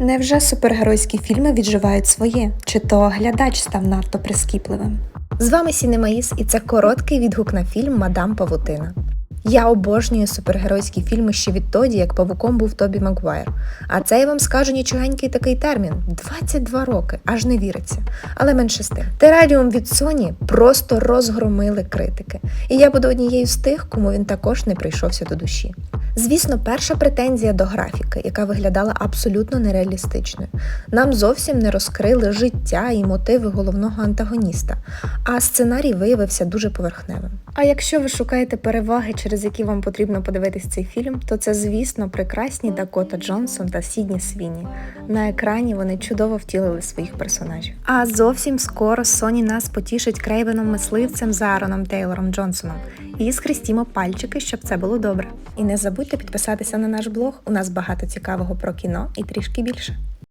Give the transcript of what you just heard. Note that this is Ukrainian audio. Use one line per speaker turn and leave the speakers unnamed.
Невже супергеройські фільми відживають своє? Чи то глядач став надто прискіпливим?
З вами Сінемаїс, і це короткий відгук на фільм Мадам Павутина. Я обожнюю супергеройські фільми ще відтоді, як павуком був Тобі Магуайр. А це я вам скажу нічогенький такий термін 22 роки, аж не віриться. Але менше з тим. Тераріум від Sony просто розгромили критики. І я буду однією з тих, кому він також не прийшовся до душі. Звісно, перша претензія до графіки, яка виглядала абсолютно нереалістичною. Нам зовсім не розкрили життя і мотиви головного антагоніста, а сценарій виявився дуже поверхневим.
А якщо ви шукаєте переваги, через які вам потрібно подивитись цей фільм, то це, звісно, прекрасні Дакота Джонсон та Сідні Свіні. На екрані вони чудово втілили своїх персонажів. А зовсім скоро Соні нас потішить крейвеном мисливцем Заароном Тейлором Джонсоном. І схрестімо пальчики, щоб це було добре. І не забудьте підписатися на наш блог. У нас багато цікавого про кіно і трішки більше.